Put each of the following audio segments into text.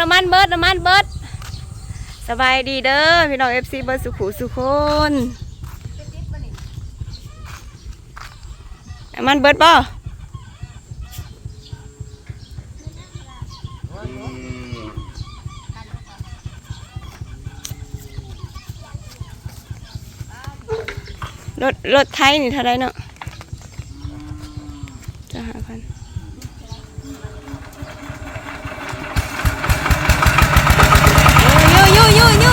น้ำมันเบิดน้ำมันเบิดสบายดีเด้อพี่น้องเอฟซีเบิดสุขุสุคนน้ำมันเบิดบ่รถรถไทยนี่เท่าไรเนาะจะหาพัน ยูยูยูยู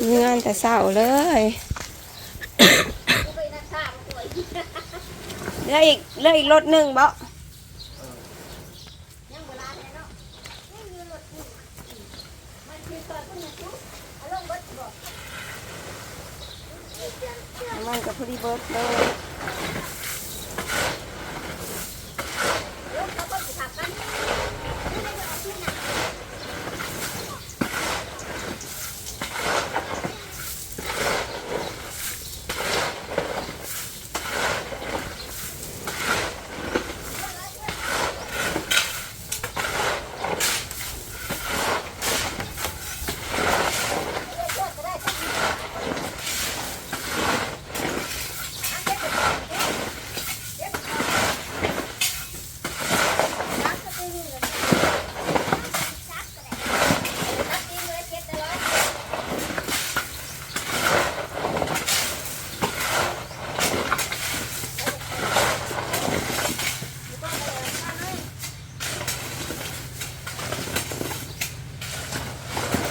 มีงาน แต่เศร้าเลยเลืออีกเลืออีกรถหนึ่งบ่มันกับพอดีเบิร์ดเลย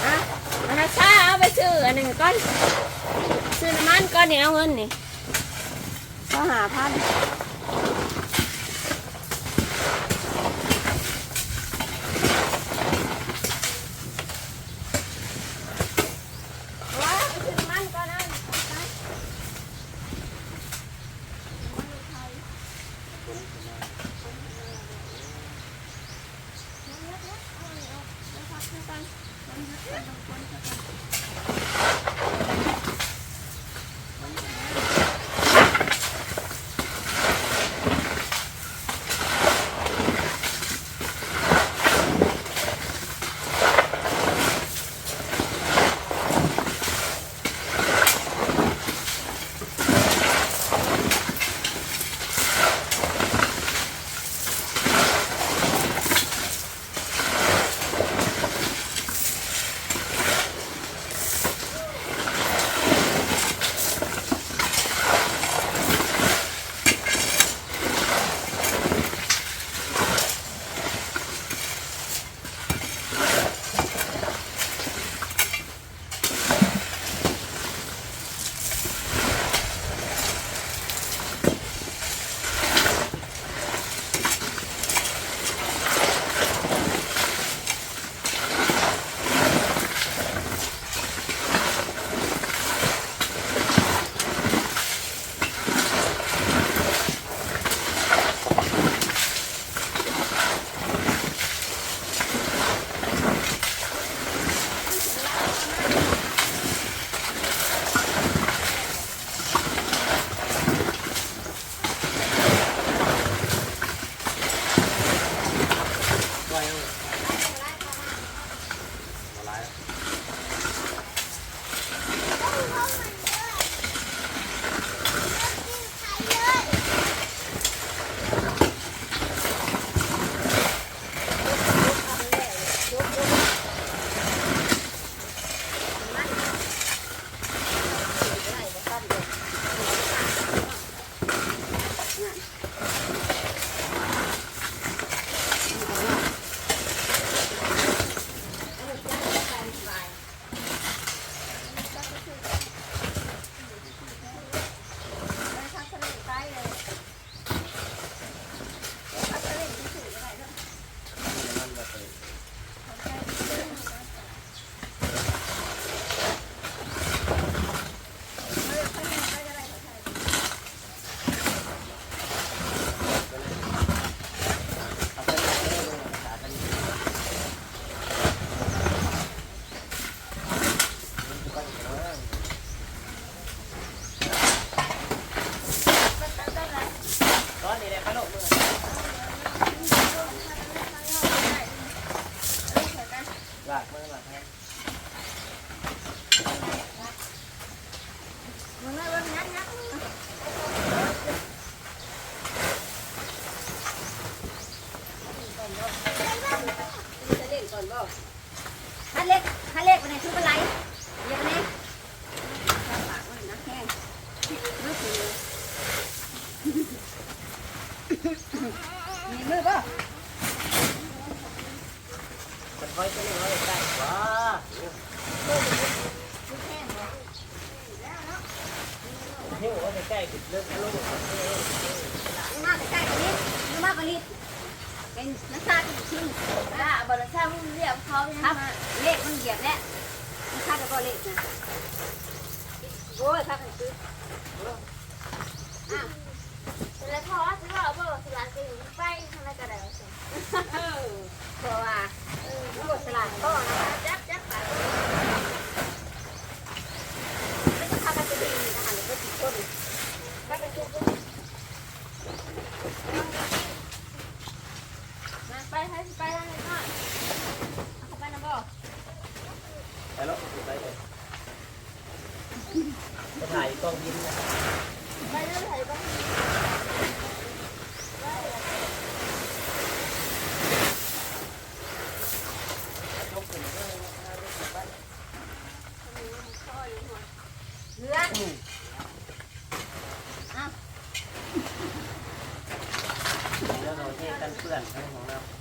อะอันนั้นช้าเอาไปซื้ออันหนึ่งก้อนซื้ อน้ำมันก้อนนี่เอาเงินนี่ก็หาพัน มีมือป่ะมันค่อยจะน้อยได้ว้ามือแห้งบ่เที่ยว่าจะใกล้ถึงเริ่มลูกมากใกล้ๆนี้มากกว่านี้เป็นนักซาที่ชิ้นจ้าบริษัทมึงเรียกเขาเนี่ยครับเลขมันเหยียบแล้วมันคาดก็เลขนะโอ้ยครับมันคืออ้าว แล้วพอซื้อว่าเบอร์สลัดไปอยู่ไปทำไมกระเดาสิ เพราะว่าเออมันบดสลัดก็นะคะ จับจับไป ไม่ต้องทำกันจะดีนะคะหรือว่าติดต้น ไปเป็นทุกมา ไปให้ไปทางไหนหน่อยเอาไปนะบ่ไปแล้วไปเลยจะถ่ายกล้องยิ้มนะไปเรื่อยๆก็ยกขึ้นเลยเลือดแล้วเราเที่กันเพื่อนทั้งของเราตายตาย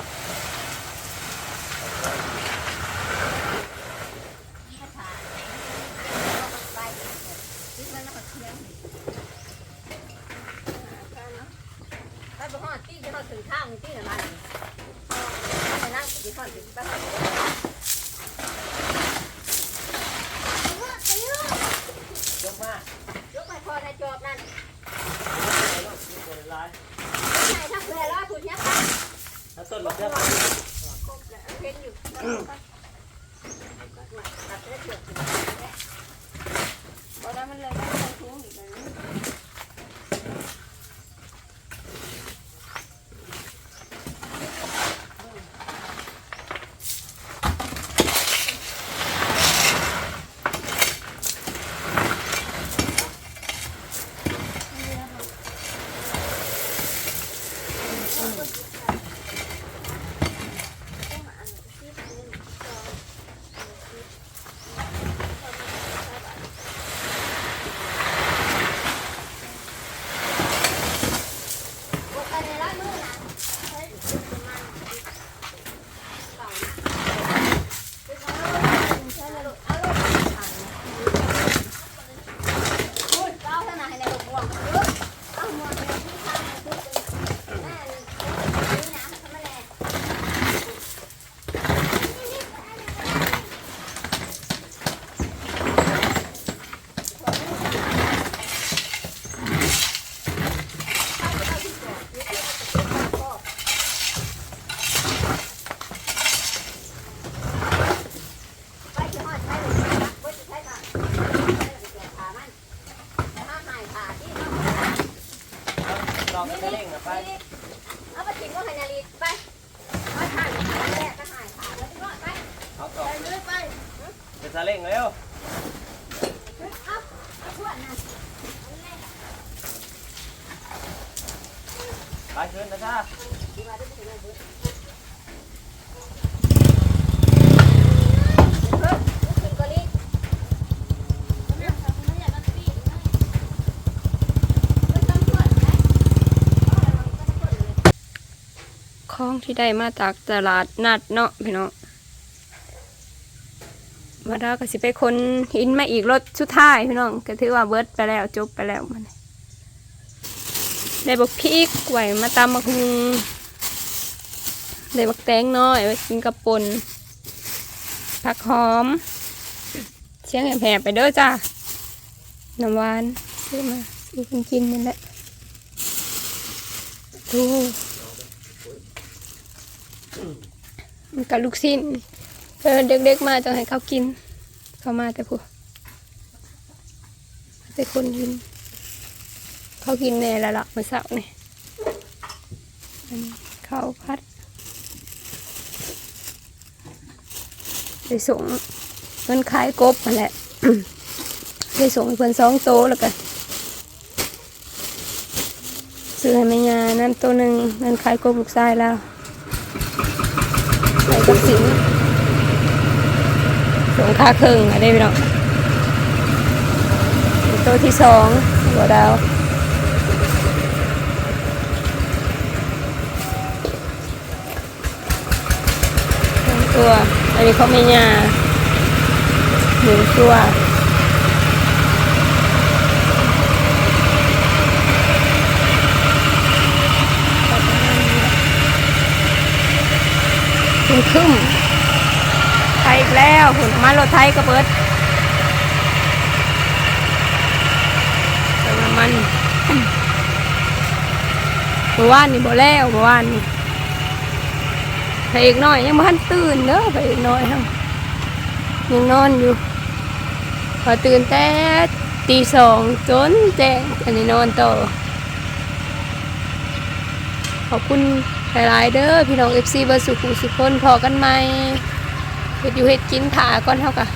ลองจะเร่งนะไปเอาไปทิ้งก็ให้นาลีไปเอาถ่านขาแรกก็หายขาแล้วที่รอดไปเอาต่อไปเลยไปจะเร่งเร็วเอาเอาขวดนะไปขึ้นนะจ้า ดีมาด้วยถึงเลยเพิ่มขึ้นก็รีบ ไม่อยากมันปีกเลย ไม่ต้องขวดนะเอาอะไรมาก็ขวดเลย ของที่ได้มาจากตลาดนัดเนาะพี่น้องมาดาก็สิไปคนหินมาอีกรถสุดท้ายพี่น้องก็ถือว่าเบิร์ดไปแล้วจบไปแล้วมันได้บักพริกไหวมาตำบักฮุงได้บักแตงน้อยไว้กินกับปนผักหอม เชียงแหบไปเด้อจ้าน้ำหวานซื้อมาซื้อกินกินนี่แหละดู มัน กับลูกชิ้นเออเด็กๆมาจะให้เขากิน เขามาแต่พวกแต่คนกิน เขากินแน่ล้วล่ะเมื่อเช้านี่อันนี้ข้าวพัดไปส่งเพิ่นขายกบมาแหละไปส่งเพิ่นสองโตแล้วกันซื้อให้แม่ยานั่นตัวหนึ่งนั่นขายกบลูกชายแล้ว สินสงค่าเครื่องอะไรไปเนาะตัวที่สองหัวดาวสองตัว อันนี้เขาไม่ยาหนึ่งตัว ขึ้นขึ้นไทยอีกแล้วหุ่นมารถไทยก็เปิดเติมน้ำมันเมื่อวานนี่บ่แล้วเมื่อวานนี่ไปอีกหน่อยยังไม่ทันตื่นเด้อไปอีกหน่อยฮะยังนอนอยู่พอตื่นแต่ตีสองจนแจ้งอันนี้นอนต่อขอบคุณ หลายๆเด้อพี่น้องเอฟซีเบอร์สุขุสุคนพอกันไหมเฮ็ดอยู่เฮ็ดกินถาก่อนเท่ากัน